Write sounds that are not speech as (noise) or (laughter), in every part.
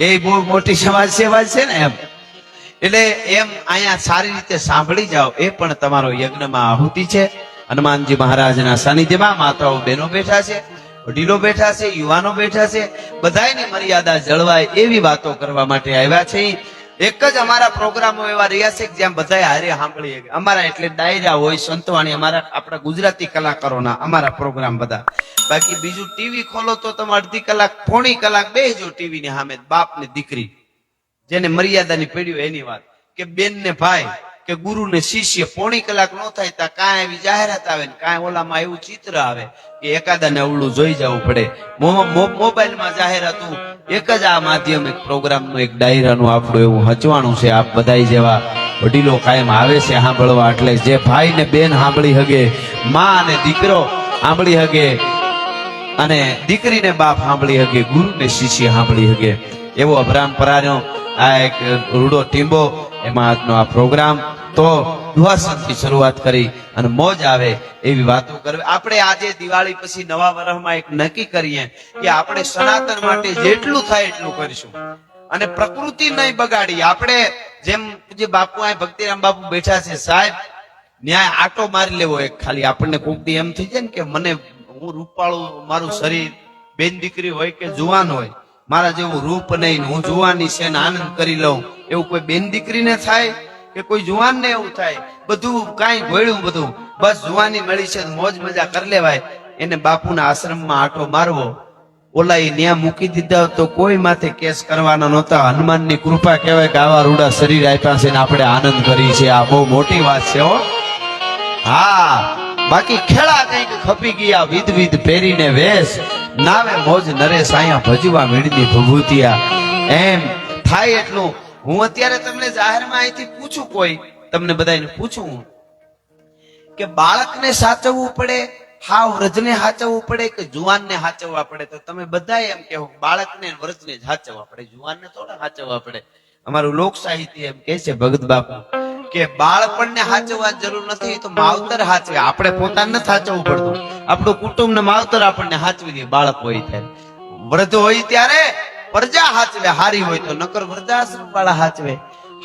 એ બહુ મોટી સમાજ સેવા છે ને એમ. એટલે એમ અહીંયા સારી રીતે સાંભળી જાઓ. એ પણ તમારો યજ્ઞમાં આહુતિ છે. હનુમાનજી મહારાજના સાનિધ્યમાં માતાઓ બહેનો બેઠા છે, વડીલો બેઠા છે, યુવાનો બેઠા છે. બધાયની મર્યાદા જળવાય એવી વાતો કરવા માટે આવ્યા છે. એક જ અમારા પ્રોગ્રામો એવા રહ્યા છે જ્યાં બધાય હારે સાંભળીએ અમારા એટલે ડાયરા હોય, સંતવાણી, અમારા, આપણા ગુજરાતી કલાકારોના અમારા પ્રોગ્રામ બધા. બાકી બીજું ટીવી ખોલો તો તમે અડધી કલાક, પોણી કલાક બેસજો ટીવી ની સામે બાપ ને દીકરી, જેને મર્યાદાની પેઢી એની વાત, કે બેન ને ભાઈ, કે ગુરુ ને શિષ્ય, પોણી કલાક નો થાય ત્યાં કાંઈ એવી જાહેરાત આવે ને કાંઈ ઓલામાં એવું ચિત્ર આવે કે એકાદાને અવળું જોઈ જવું પડે. મોબાઈલમાં જાહેરાતું એક જ આ માધ્યમિક પ્રોગ્રામનું એક ડાયરાનું આપણું એવું હચવાણું છે. આપ બધા જેવા વડીલો કાયમ આવે છે સાંભળવા. એટલે જે ભાઈ ને બેન સાંભળી હગે, માં અને દીકરો સાંભળી હગે, અને દીકરીને બાપ સાંભળી હગે, ગુરુ ને શિષ્ય સાંભળી હગે. એવો અભરામ પરાનો આ એક રૂડો ટીંબો, એમાં આજનો આ પ્રોગ્રામ. તો દુહાસનથી શરૂઆત કરી અને મોજ આવે એવી વાતો કરવી. આપણે આજે દિવાળી પછી નવા વર્ષમાં એક નક્કી કરીએ કે આપણે સનાતન માટે જેટલું થાય એટલું કરીશું. અને પ્રકૃતિ નહીં બગાડી આપણે જેમ જે બાપુ આ ભક્તિરામ બાપુ બેઠા છે, સાહેબ, ન્યાય આટો મારી લેવો એક ખાલી. આપણને કોક દી એમ થઈ જાય ને કે મને હું રૂપાળું, મારું શરીર, બેન દીકરી હોય કે જુવાન હોય, મારા જેવું રૂપ નહીં હું જુવાની છે આનંદ કરી લઉં. એવું કોઈ બેન દીકરીને થાય? કે કોઈ જુવાનને એવું થાય, બધું કાંઈ ગોળ્યું બધું, બસ જુવાની મળી છે મોજ મજા કરી લેવાય. એને બાપુના આશ્રમમાં આટો મારવો. ઓલા એ ન્યા મૂકી દીધા તો કોઈ માથે કેસ કરવાના નહોતા. હનુમાનની કૃપા કહેવાય કે આવા રૂડા શરીર આપ્યા છે ને આપણે આનંદ કરી છે આ બહુ મોટી વાત છે હો. હા, બાકી ખેડા કંઈક ખપી ગયા વિધ વિધ પહેરીને વેશ. નાવે મોજ નરેશ અહીંયા ભજવા મીણની ભભૂતિયા. એમ થાય એટલું હું અત્યારે તમને જાહેરમાં અહીંથી પૂછું કોઈ, તમને બધાને પૂછું કે બાળકને સાચવવું પડે હાવ વ્રજને સાચવવું પડે કે જુવાનને સાચવવા પડે? તો તમે બધા એમ કહો, બાળકને વ્રજને સાચવવા પડે, જુવાનને થોડા સાચવવા પડે. અમારું લોક સાહિત્ય એમ કહે છે ભગત બાપુ, કે બાળપણને સાચવવા જરૂર નથી, તો માવતર સાચવે આપણે પોતાને સાચવવું પડતું. આપણું કુટુંબ ને માવતર આપણને સાચવી દે, બાળક હોય ત્યારે. વ્રજ હોય ત્યારે પ્રજા હાચવે, હારી હોય તો નકર વૃદ્ધાશ્રમ વાળા સાચવે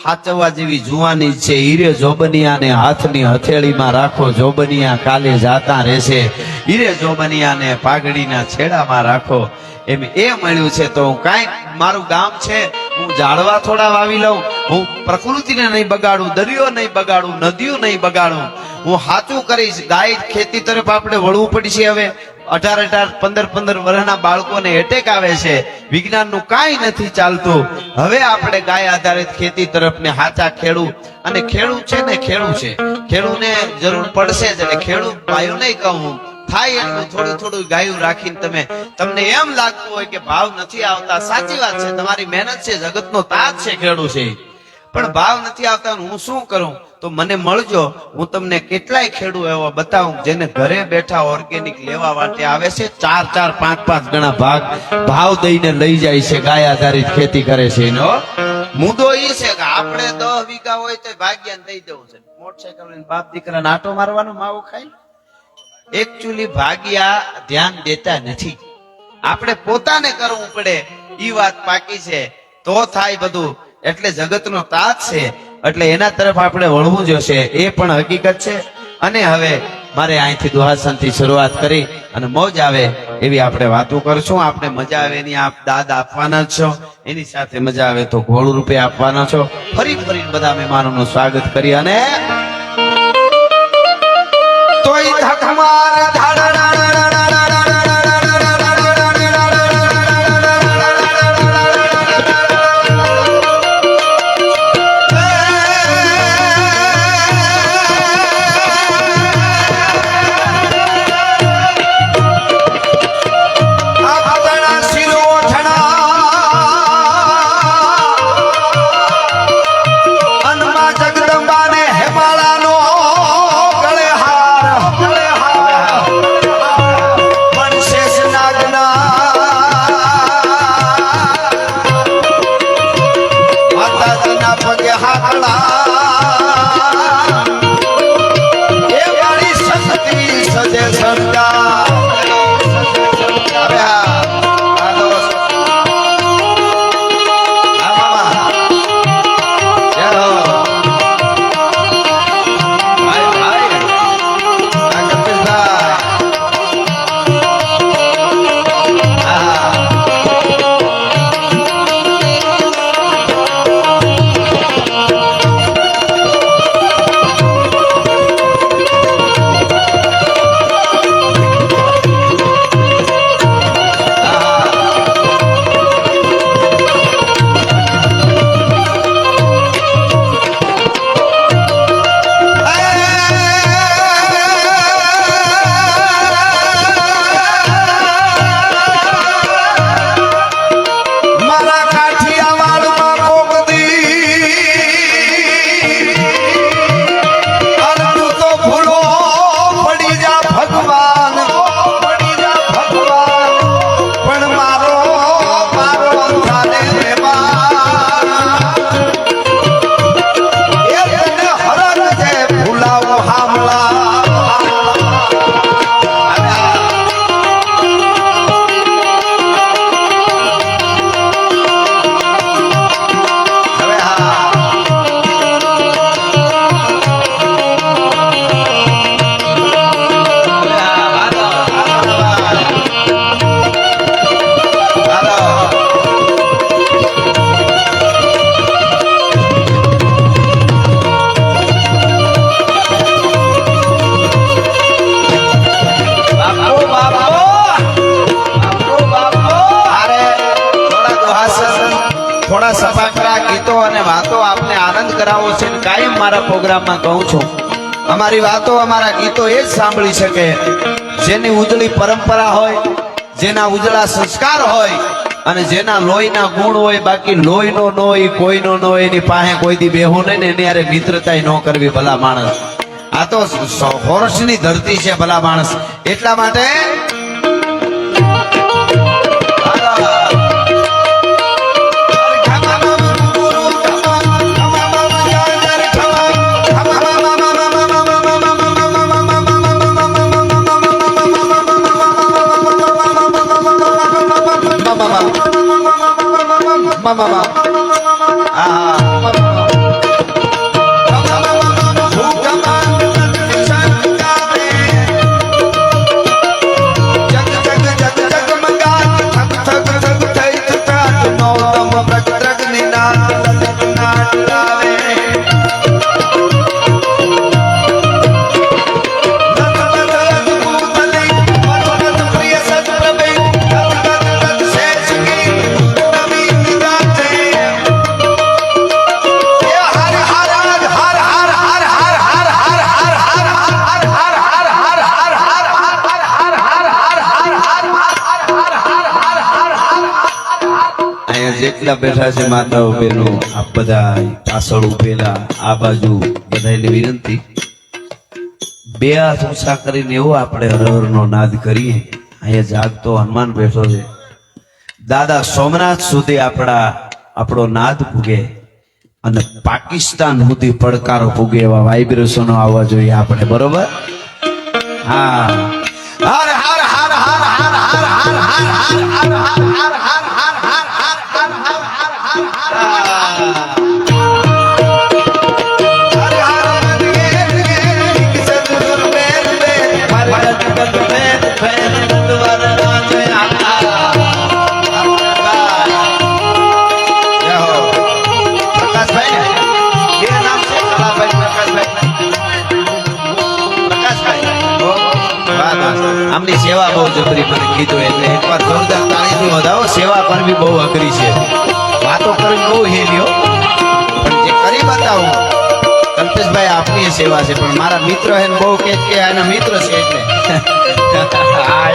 હાચવવા જેવી જુવાની છે, હીરે જોબનિયાને હાથની હથેળીમાં રાખો, જોબનિયા કાલે જાતા રહેશે. હીરે જોબનિયાને પાઘડીના છેડામાં રાખો. એમ એ મળ્યું છે, તો હું કાંઈક મારું ગામ છે, હું ઝાડવા થોડા વાવી લઉં. હું પ્રકૃતિને નહીં બગાડું, દરિયો નહીં બગાડું, નદીઓ નહીં બગાડું. હું સાચું કરીશ, ગાય ખેતી તરફ આપણે વળવું પડશે હવે. અઢાર અઢાર, પંદર પંદર વર્ષના બાળકોને એટેક આવે છે. વિજ્ઞાનનું કાંઈ નથી ચાલતું. હવે આપણે ગાય આધારિત ખેતી તરફ ને હાચા ખેડૂ અને ખેડૂત છે ને ખેડૂત છે. ખેડૂને જરૂર પડશે જ એટલે ખેડૂત ભાઈઓ નહીં કહું. થાય એટલું થોડું થોડું ગાયું રાખીને તમે, તમને એમ લાગતું હોય કે ભાવ નથી આવતા. સાચી વાત છે, તમારી મહેનત છે, જગતનો તાજ છે ખેડૂત છે. પણ ભાવ નથી આવતા હું શું કરું? તો મને મળજો, હું તમને કેટલાય ખેડૂત એવા બતાવું જેને ઘરે બેઠા ઓર્ગેનિક લેવા માટે આવે છે. ચાર ચાર, પાંચ પાંચ ગણા ભાગ ભાવ દઈને લઈ જાય છે, ગાય આધારિત ખેતી કરે છે એનો. મુદ્દો એ છે કે આપણે દસ વીઘા હોય તો ભાગ્યાને દઈ દેવું છે. મોટરસાયકલ બાપ દીકરા આટો મારવાનો માવો ખાઈ એકચ્યુઅલી ભાગ્યા ધ્યાન દેતા નથી. આપણે પોતાને કરવું પડે, ઈ વાત પાકી છે. તો થાય બધું. એટલે જગતનો તાત છે. એટલે એના તરફ આપણે વળવું જોશે. એ પણ હકીકત છે. અને હવે મારે અહીંથી દુહાસનથી શરૂઆત કરી અને મોજ આવે એવી આપણે વાતો કરશું. આપણે મજા આવે એની આપ દાદ આપવાના છો. એની સાથે મજા આવે તો ઘોળ રૂપે આપવાના છો. ફરી ફરી બધા મહેમાનોનું સ્વાગત કરી અને તોય કરાવો છે કાયમ મારા પ્રોગ્રામમાં કહું છું. અમારી વાતો, અમારા ગીતો એ જ સાંભળી શકે. જેની ઉજળી પરંપરા હોય, જેના ઉજળા સંસ્કાર હોય, અને જેના લોહીના ગુણ હોય, બાકી લોહીનો ન હોય, કોઈનો ન એની પાસે કોઈ દી બેહું નહીં ને, એની યારે મિત્રતા ન કરવી ભલા માણસ. આ તો હોર્સની ધરતી છે ભલા માણસ. એટલા માટે বাবা মা বাবা જેટલા બેઠા છે માતાઓ બહેનો આ બધા પાછળ ઉભેલા આ બાજુ બધાને વિનંતી બે હાથ ઊંચા કરીને એવો આપણે હરહરનો નાદ કરીએ અહીંયા જાગતો હનુમાન બેઠો છે દાદા સોમનાથ સુધી આપણા આપણો નાદ ભૂગે અને પાકિસ્તાન સુધી પડકારો ભૂગે એવા વાઇબ્રેશનો આવવા જોઈએ આપણે બરોબર હા હર હર હર હર હર હર હર હર હર હર હર હર આમની સેવા બહુ જબરી મને કીધું એટલે એકવાર જોરદાર તાળીથી વધાવો સેવા કરવી બહુ અઘરી છે. વાતો કરવી બહુ હેલ્યો પણ જે કરી બતાવું, કલ્પેશભાઈ આપની સેવા છે, પણ મારા મિત્ર હે બહુ કે આના મિત્ર છે એટલે. (laughs)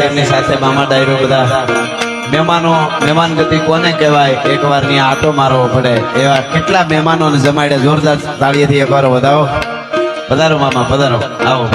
છે સાથે મામા ડાયરો બધા. મહેમાનો, મહેમાન ગતિ કોને કહેવાય? એકવારની આટો મારવો પડે. એવા કેટલા મહેમાનોને જમાડે જોરદાર તાળીએથી એકવાર વધાવો. પધારો મામા, પધારો. આવો.